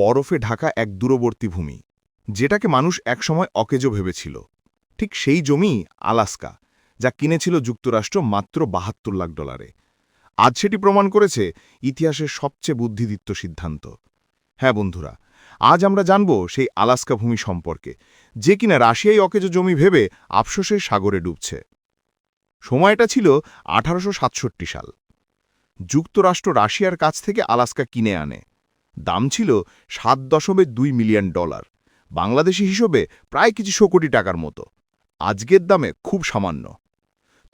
বরফে ঢাকা এক দূরবর্তী ভূমি, যেটাকে মানুষ একসময় অকেজো ভেবেছিল। ঠিক সেই জমি আলাস্কা, যা কিনেছিল যুক্তরাষ্ট্র মাত্র বাহাত্তর লাখ ডলারে। আজ সেটি প্রমাণ করেছে ইতিহাসের সবচেয়ে বুদ্ধিদীপ্ত সিদ্ধান্ত। হ্যাঁ বন্ধুরা, আজ আমরা জানব সেই আলাস্কা ভূমি সম্পর্কে, যে কিনা রাশিয়াই অকেজো জমি ভেবে আফসোসের সাগরে ডুবছে। সময়টা ছিল আঠারোশো সাতষট্টি সাল। যুক্তরাষ্ট্র রাশিয়ার কাছ থেকে আলাস্কা কিনে আনে। দাম ছিল সাত দশমিক দুই মিলিয়ন ডলার। বাংলাদেশি হিসেবে প্রায় কিছু শো কোটি টাকার মতো। আজকের দামে খুব সামান্য।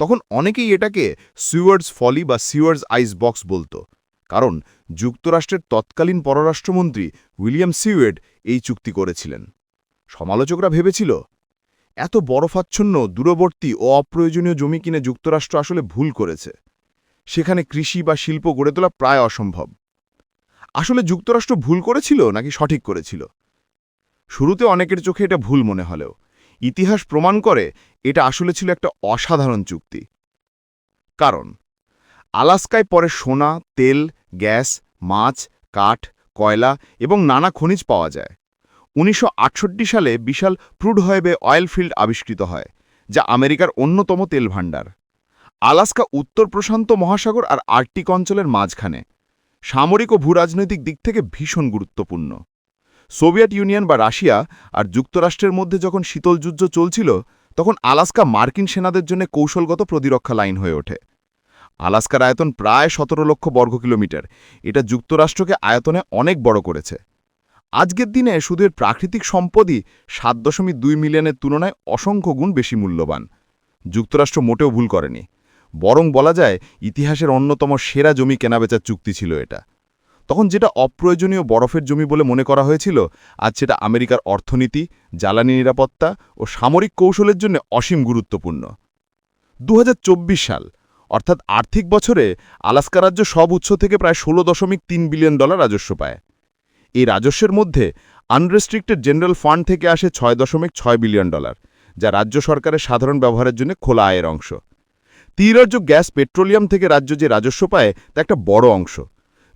তখন অনেকেই এটাকে সিওয়ার্ডস ফলি বা সিওয়ার্স আইস বক্স বলতো। কারণ যুক্তরাষ্ট্রের তৎকালীন পররাষ্ট্রমন্ত্রী উইলিয়াম সিওয়েড এই চুক্তি করেছিলেন। সমালোচকরা ভেবেছিল, এত বরফাচ্ছন্ন দূরবর্তী ও অপ্রয়োজনীয় জমি কিনে যুক্তরাষ্ট্র আসলে ভুল করেছে। সেখানে কৃষি বা শিল্প গড়ে তোলা প্রায় অসম্ভব। আসলে যুক্তরাষ্ট্র ভুল করেছিল নাকি সঠিক করেছিল? শুরুতে অনেকের চোখে এটা ভুল মনে হলেও, ইতিহাস প্রমাণ করে এটা আসলে ছিল একটা অসাধারণ চুক্তি। কারণ, আলাস্কায় পরে সোনা, তেল, গ্যাস, মাছ, কাঠ, কয়লা এবং নানা খনিজ পাওয়া যায়। উনিশশো আটষট্টি সালে বিশাল প্রুডহয়েবে অয়েল ফিল্ড আবিষ্কৃত হয়, যা আমেরিকার অন্যতম তেল ভাণ্ডার। আলাস্কা উত্তর প্রশান্ত মহাসাগর আর আর্কটিক অঞ্চলের মাঝখানে সামরিক ও ভূরাজনৈতিক দিক থেকে ভীষণ গুরুত্বপূর্ণ। সোভিয়েত ইউনিয়ন বা রাশিয়া আর যুক্তরাষ্ট্রের মধ্যে যখন শীতল যুদ্ধ চলছিল, তখন আলাস্কা মার্কিন সেনাদের জন্য কৌশলগত প্রতিরক্ষা লাইন হয়ে ওঠে। আলাস্কার আয়তন প্রায় সতেরো লক্ষ বর্গ কিলোমিটার। এটা যুক্তরাষ্ট্রকে আয়তনে অনেক বড় করেছে। আজকের দিনে শুধু এর প্রাকৃতিক সম্পদই সাত দশমিক দুই মিলিয়নের তুলনায় অসংখ্য গুণ বেশি মূল্যবান। যুক্তরাষ্ট্র মোটেও ভুল করেনি। বরং বলা যায় ইতিহাসের অন্যতম সেরা জমি কেনাবেচার চুক্তি ছিল এটা। তখন যেটা অপ্রয়োজনীয় বরফের জমি বলে মনে করা হয়েছিল, আজ সেটা আমেরিকার অর্থনীতি, জ্বালানি নিরাপত্তা ও সামরিক কৌশলের জন্য অসীম গুরুত্বপূর্ণ। দু হাজার চব্বিশ সাল, অর্থাৎ আর্থিক বছরে আলাস্কা রাজ্য সব উৎস থেকে প্রায় ষোলো দশমিক তিন বিলিয়ন ডলার রাজস্ব পায়। এই রাজস্বের মধ্যে আনরেস্ট্রিক্টেড জেনারেল ফান্ড থেকে আসে ছয় দশমিক ছয় বিলিয়ন ডলার, যা রাজ্য সরকারের সাধারণ ব্যবহারের জন্য খোলা আয়ের অংশ। তীরাজ্য গ্যাস পেট্রোলিয়াম থেকে রাজ্য যে রাজস্ব পায়, তা একটা বড় অংশ।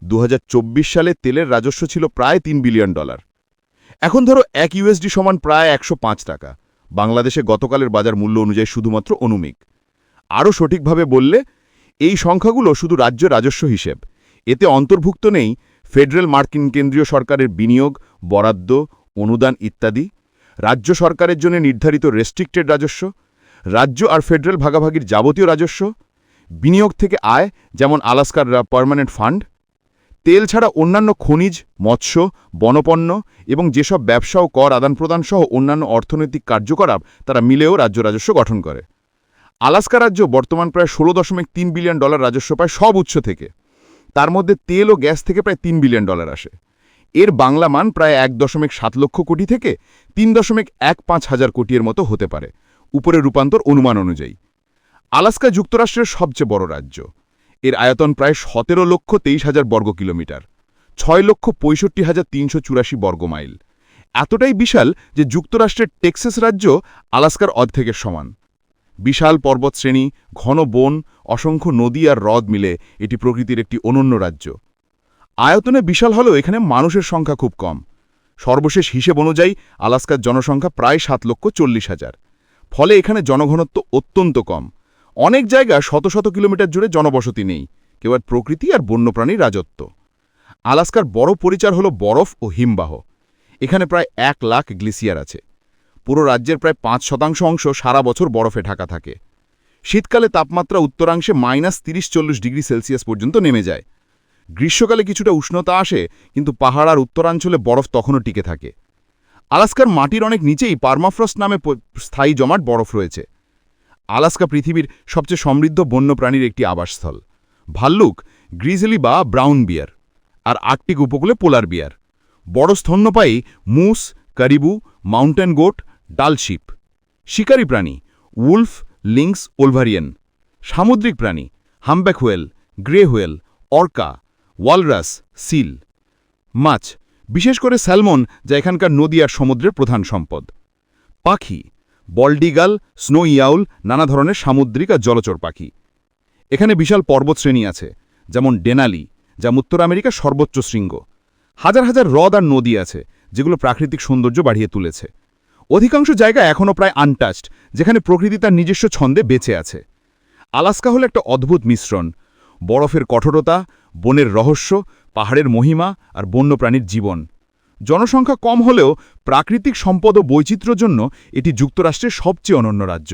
দু হাজার চব্বিশ সালে তেলের রাজস্ব ছিল প্রায় তিন বিলিয়ন ডলার। এখন ধরো এক ইউএসডি সমান প্রায় একশো পাঁচ টাকা। বাংলাদেশে গতকালের বাজার মূল্য অনুযায়ী শুধুমাত্র অনুমিক। আরও সঠিকভাবে বললে, এই সংখ্যাগুলো শুধু রাজ্য রাজস্ব হিসেব। এতে অন্তর্ভুক্ত নেই ফেডারেল মার্কিন কেন্দ্রীয় সরকারের বিনিয়োগ, বরাদ্দ, অনুদান ইত্যাদি। রাজ্য সরকারের জন্য নির্ধারিত রেস্ট্রিক্টেড রাজস্ব রাজ্য আর ফেডারেল ভাগাভাগির যাবতীয় রাজস্ব, বিনিয়োগ থেকে আয়, যেমন আলাস্কার পার্মানেন্ট ফান্ড, তেল ছাড়া অন্যান্য খনিজ, মৎস্য, বনপণ্য এবং যেসব ব্যবসা ও কর আদান প্রদান সহ অন্যান্য অর্থনৈতিক কার্যকলাপ তারা মিলেও রাজ্য রাজস্ব গঠন করে। আলাস্কা রাজ্য বর্তমান প্রায় ষোলো দশমিক তিন বিলিয়ন ডলার রাজস্ব পায় সব উৎস থেকে। তার মধ্যে তেল ও গ্যাস থেকে প্রায় তিন বিলিয়ন ডলার আসে। এর বাংলা মান প্রায় এক দশমিক সাত লক্ষ কোটি থেকে তিন দশমিক এক পাঁচ হাজার কোটির মতো হতে পারে। উপরে রূপান্তর অনুমান অনুযায়ী। আলাস্কা যুক্তরাষ্ট্রের সবচেয়ে বড় রাজ্য। এর আয়তন প্রায় সতেরো লক্ষ তেইশ হাজার বর্গ কিলোমিটার। ছয় লক্ষ পঁয়ষট্টি হাজার তিনশো চুরাশি বর্গমাইল এতটাই বিশাল যে যুক্তরাষ্ট্রের টেক্সাস রাজ্য আলাস্কার অর্ধেকের সমান। বিশাল পর্বতশ্রেণী, ঘন বন, অসংখ্য নদী আর হ্রদ মিলে এটি প্রকৃতির একটি অনন্য রাজ্য। আয়তনে বিশাল হলেও এখানে মানুষের সংখ্যা খুব কম। সর্বশেষ হিসেব অনুযায়ী আলাস্কার জনসংখ্যা প্রায় সাত লক্ষ চল্লিশ হাজার। ফলে এখানে জনঘনত্ব অত্যন্ত কম। অনেক জায়গা শত শত কিলোমিটার জুড়ে জনবসতি নেই। কেউ কেবল প্রকৃতি আর বন্যপ্রাণীর রাজত্ব। আলাস্কার বড় পরিচার হল বরফ ও হিমবাহ। এখানে প্রায় এক লাখ গ্লিসিয়ার আছে। পুরো রাজ্যের প্রায় পাঁচ শতাংশ অংশ সারা বছর বরফে ঢাকা থাকে। শীতকালে তাপমাত্রা উত্তরাংশে মাইনাস তিরিশ চল্লিশ ডিগ্রি সেলসিয়াস পর্যন্ত নেমে যায়। গ্রীষ্মকালে কিছুটা উষ্ণতা আসে, কিন্তু পাহাড় আর উত্তরাঞ্চলে বরফ তখনও টিকে থাকে। আলাস্কার মাটির অনেক নিচেই পারমাফ্রস্ট নামে স্থায়ী জমাট বরফ রয়েছে। আলাস্কা পৃথিবীর সবচেয়ে সমৃদ্ধ বন্যপ্রাণীর একটি আবাসস্থল। ভাল্লুক, গ্রিজেলি বা ব্রাউন বিয়ার, আর আর্কটিক উপকূলে পোলার বিয়ার। বড় স্তন্যপায়ী মুস, কারিবু, মাউন্টেন গোট ডালশিপ শিকারী প্রাণী, উলফ, লিংস, ওলভারিয়ান। সামুদ্রিক প্রাণী, humpback whale, grey whale, orca, walrus, seal. মাছ বিশেষ করে স্যালমন, যা এখানকার নদী আর সমুদ্রের প্রধান সম্পদ। পাখি বল্ডিগাল স্নো ইয়াউল, নানা ধরনের সামুদ্রিক আর জলচর পাখি। এখানে বিশাল পর্বতশ্রেণী আছে, যেমন ডেনালি, যা উত্তর আমেরিকার সর্বোচ্চ শৃঙ্গ। হাজার হাজার হ্রদ আর নদী আছে, যেগুলো প্রাকৃতিক সৌন্দর্য বাড়িয়ে তুলেছে। অধিকাংশ জায়গা এখনও প্রায় আনটাচড যেখানে প্রকৃতি তার নিজস্ব ছন্দে বেঁচে আছে। আলাস্কা হলো একটা অদ্ভুত মিশ্রণ। বরফের কঠোরতা বনের রহস্য, পাহাড়ের মহিমা আর বন্যপ্রাণীর জীবন। জনসংখ্যা কম হলেও প্রাকৃতিক সম্পদ ও বৈচিত্র্যের জন্য এটি যুক্তরাষ্ট্রের সবচেয়ে অনন্য রাজ্য।